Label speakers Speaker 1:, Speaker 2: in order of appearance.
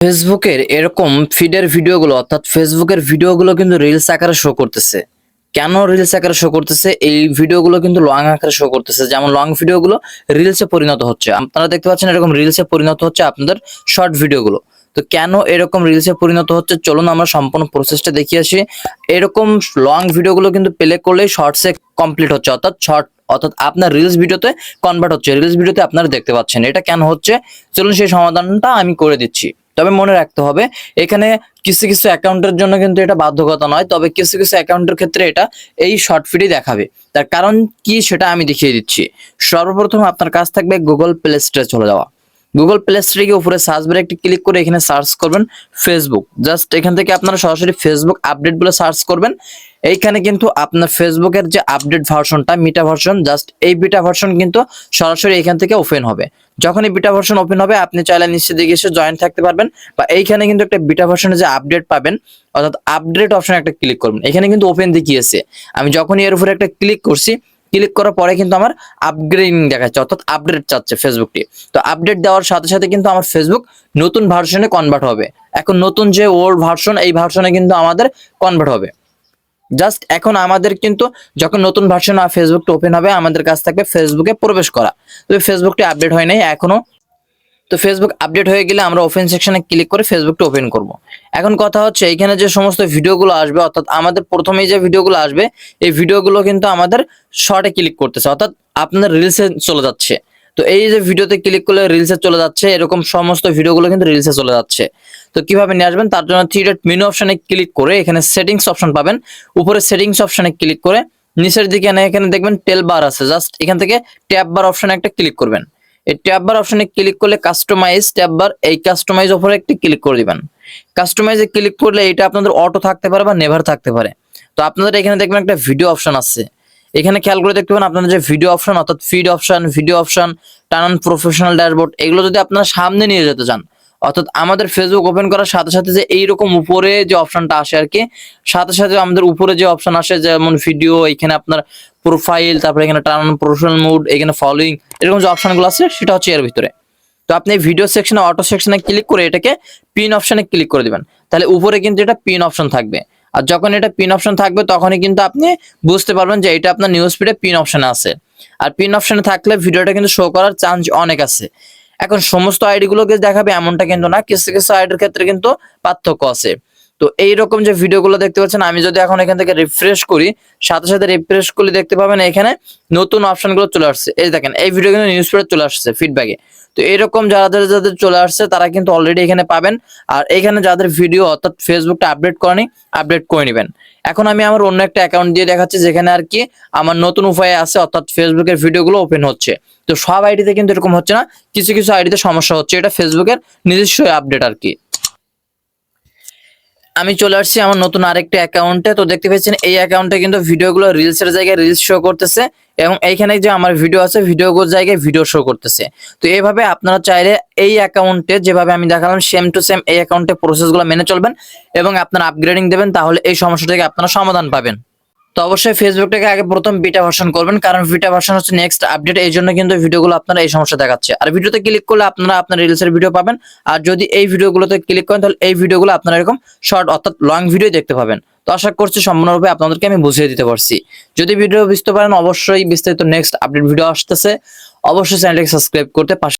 Speaker 1: ফেসবুকের এরকম ফিডের ভিডিওগুলো অর্থাৎ ফেসবুকের ভিডিওগুলো কিন্তু রিলস আকারে শো করতেছে। কেন রিলস আকারে শো করতেছে? এই ভিডিওগুলো কিন্তু লং আকারে শো করতেছে। যেমন লং ভিডিওগুলো রিলসে পরিণত হচ্ছে। আপনারা দেখতে পাচ্ছেন এরকম রিলসে পরিণত হচ্ছে আপনাদের শর্ট ভিডিওগুলো তো কেন এরকম রিলসে পরিণত হচ্ছে? চলুন আমরা সম্পূর্ণ প্রসেসটা দেখিয়ে আসি। এরকম লং ভিডিওগুলো কিন্তু প্লে করলেই শর্টসে কমপ্লিট হচ্ছে। অর্থাৎ শর্ট অর্থাৎ আপনার রিলস ভিডিওতে কনভার্ট হচ্ছে। রিলস ভিডিওতে আপনারা দেখতে পাচ্ছেন। এটা কেন হচ্ছে? চলুন সেই সমাধানটা আমি করে দিচ্ছি। তবে মনে রাখতে হবে, এখানে কিছু কিছু অ্যাকাউন্টের জন্য কিন্তু এটা বাধ্যকতা নয়, তবে কিছু কিছু অ্যাকাউন্টের ক্ষেত্রে এটা এই শর্ট ফিডই দেখাবে। তার কারণ কি সেটা আমি দেখিয়ে দিচ্ছি। সর্বপ্রথম আপনার কাছ থাকবে গুগল প্লে স্টোরে চলে যাওয়া। গুগল প্লে স্টোরে গিয়ে উপরে সার্চ বারে একটি ক্লিক করে এখানে সার্চ করবেন ফেসবুক জাস্ট এখান থেকে আপনারা সরাসরি ফেসবুক আপডেট বলে সার্চ করবেন। এইখানে কিন্তু আপনার ফেসবুকের যে আপডেট ভার্সনটা মিটা ভার্সন জাস্ট এই বিটা ভার্সন কিন্তু সরাসরি এখান থেকে ওপেন হবে। যখন এই বিটা ভার্সন ওপেন হবে, আপনি চাইলে নিচে দিকে এসে জয়েন থাকতে পারবেন বা এইখানে কিন্তু একটা বিটা ভার্সনের যে আপডেট পাবেন, অর্থাৎ আপডেট অপশন একটা ক্লিক করবেন। এখানে কিন্তু ওপেন দেখিয়েছে আমি যখনই এর উপরে একটা ক্লিক করছি ক্লিক করার পরে কিন্তু আমার আপগ্রেডিং দেখাচ্ছে, অর্থাৎ আপডেট চাচ্ছে ফেসবুকটি তো আপডেট দেওয়ার সাথে সাথে কিন্তু আমার ফেসবুক নতুন ভার্সনে কনভার্ট হবে। এখন নতুন যে ওল্ড ভার্সন এই ভার্সনে কিন্তু আমাদের কনভার্ট হবে। জাস্ট এখন আমাদের কিন্তু যখন নতুন ভার্সন ফেসবুকটা ওপেন হবে, আমাদের কাছ থাকবে ফেসবুকে প্রবেশ করা। তবে ফেসবুকটি আপডেট হয় নাই, এখনও। তো ফেসবুক আপডেট হয়ে গেলে আমরা ওপেন সেকশনে ক্লিক করে ফেসবুকটা ওপেন করব। এখন কথা হচ্ছে এখানে যে সমস্ত ভিডিওগুলো আসবে, অর্থাৎ আমাদের প্রথমেই যে ভিডিওগুলো আসবে, এই ভিডিওগুলো কিন্তু আমাদের শর্টে ক্লিক করতেছে। অর্থাৎ আপনাদের রিলসে চলে যাচ্ছে। তো এই যে ভিডিওতে ক্লিক করলে রিলসে চলে যাচ্ছে, এরকম সমস্ত ভিডিওগুলো কিন্তু রিলসে চলে যাচ্ছে। তো কীভাবে নিয়ে আসবেন? তার জন্য থ্রি ডট মেনু অপশনে ক্লিক করে এখানে সেটিংস অপশন পাবেন। উপরে সেটিংস অপশনে ক্লিক করে নিচের দিকে এনে এখানে দেখবেন টেল বার আছে। জাস্ট এখান থেকে ট্যাব বার অপশনে একটা ক্লিক করবেন। এই ট্যাব বার অপশনে ক্লিক করলে কাস্টমাইজ ট্যাব বার এই কাস্টমাইজ ওপরে একটি ক্লিক করে দিবেন। কাস্টমাইজে ক্লিক করলে এটা আপনাদের অটো থাকতে পারে বা নেভার থাকতে পারে। তো আপনাদের এখানে দেখবেন একটা ভিডিও অপশন আছে। এখানে খেয়াল করে দেখতে পাবেন আপনাদের যে ভিডিও অপশন অর্থাৎ ফিড অপশন ভিডিও অপশন টানান প্রফেশনাল ড্যাশবোর্ড এগুলো যদি আপনারা সামনে নিয়ে যেতে চান, অর্থাৎ আমাদের ফেসবুক ওপেন করার সাথে সাথে যে এইরকম উপরে যে অপশনটা আসে আর কি, সাথে সাথে আমাদের উপরে যে অপশন আসে, যেমন ভিডিও এখানে আপনার প্রোফাইল তারপরে এখানে টানান প্রফেশনাল মুড এখানে ফলোইং এরকম যে অপশনগুলো আছে, সেটা হচ্ছে এর ভিতরে। তো আপনি ভিডিও সেকশনে অটো সেকশনে ক্লিক করে এটাকে পিন অপশনে ক্লিক করে দিবেন। তাহলে উপরে কিন্তু এটা পিন অপশন থাকবে। আর যখন এটা পিন অপশন থাকবে, তখনই কিন্তু আপনি বুঝতে পারবেন যে এটা আপনার নিউজ ফিডে পিন অপশন আছে। আর পিন অপশনে থাকলে ভিডিওটা কিন্তু শো করার চান্স অনেক আছে। এখন সমস্ত আইডিগুলোকে দেখাবে এমনটা কিন্তু না, কিছু কিছু আইডির ক্ষেত্রে কিন্তু পার্থক্য আছে। তো এইরকম যে ভিডিওগুলো দেখতে পাচ্ছেন, আমি যদি এখন এখান থেকে রিফ্রেশ করি, সাথে সাথে রিফ্রেশ করলে দেখতে পাবেন এখানে নতুন অপশনগুলো চলে আসছে। এই দেখেন, এই ভিডিও কিন্তু নিউজ পেপারে চলে আসছে ফিডব্যাকে তো এরকম যাদের যাদের চলে আসছে, তারা কিন্তু অলরেডি এখানে পাবেন। আর এখানে যাদের ভিডিও অর্থাৎ ফেসবুকটা আপডেট করেনি আপডেট করে নেবেন। এখন আমি আমার অন্য একটা অ্যাকাউন্ট দিয়ে দেখাচ্ছি, যেখানে আর কি আমার নতুন উপায়ে আছে, অর্থাৎ ফেসবুকের ভিডিওগুলো ওপেন হচ্ছে। তো সব আইডিতে কিন্তু এরকম হচ্ছে না, কিছু কিছু আইডিতে সমস্যা হচ্ছে, এটা ফেসবুকের নিজস্ব আপডেট আর কি। আমি চলে আসছি আমার নতুন আরেকটা অ্যাকাউন্টে তো দেখতে পাচ্ছেন, এই অ্যাকাউন্টে কিন্তু ভিডিওগুলো রিলসের জায়গায় রিলস শো করতেছে এবং এইখানে যে আমার ভিডিও আছে ভিডিওগুলোর জায়গায় ভিডিও শো করতেছে। তো এইভাবে আপনারা চাইলে এই অ্যাকাউন্টে যেভাবে আমি দেখালাম সেম টু সেম এই অ্যাকাউন্টে প্রসেসগুলো মেনে চলবেন এবং আপনারা আপগ্রেডিং দেবেন, তাহলে এই সমস্যাটাকে আপনারা সমাধান পাবেন। তো অবশ্যই ফেসবুকটাকে আগে প্রথম বিটা ভার্সন করবেন, কারণ বিটা ভার্সন হচ্ছে নেক্সট আপডেট এই জন্য কিন্তু ভিডিওগুলো আপনারা এই সমস্যা দেখাচ্ছে। আর ভিডিওতে ক্লিক করলে আপনারা আপনার রিলসের ভিডিও পাবেন, আর যদি এই ভিডিওগুলোতে ক্লিক করেন, তাহলে এই ভিডিওগুলো আপনারা এরকম শর্ট অর্থাৎ লং ভিডিও দেখতে পাবেন। তো আশা করছি সম্পূর্ণরূপে আপনাদেরকে আমি বুঝিয়ে দিতে পারছি। যদি ভিডিও বুঝতে পারেন, অবশ্যই বিস্তারিত নেক্সট আপডেট ভিডিও আসতেছে। অবশ্যই চ্যানেলটাকে সাবস্ক্রাইব করতে পাশে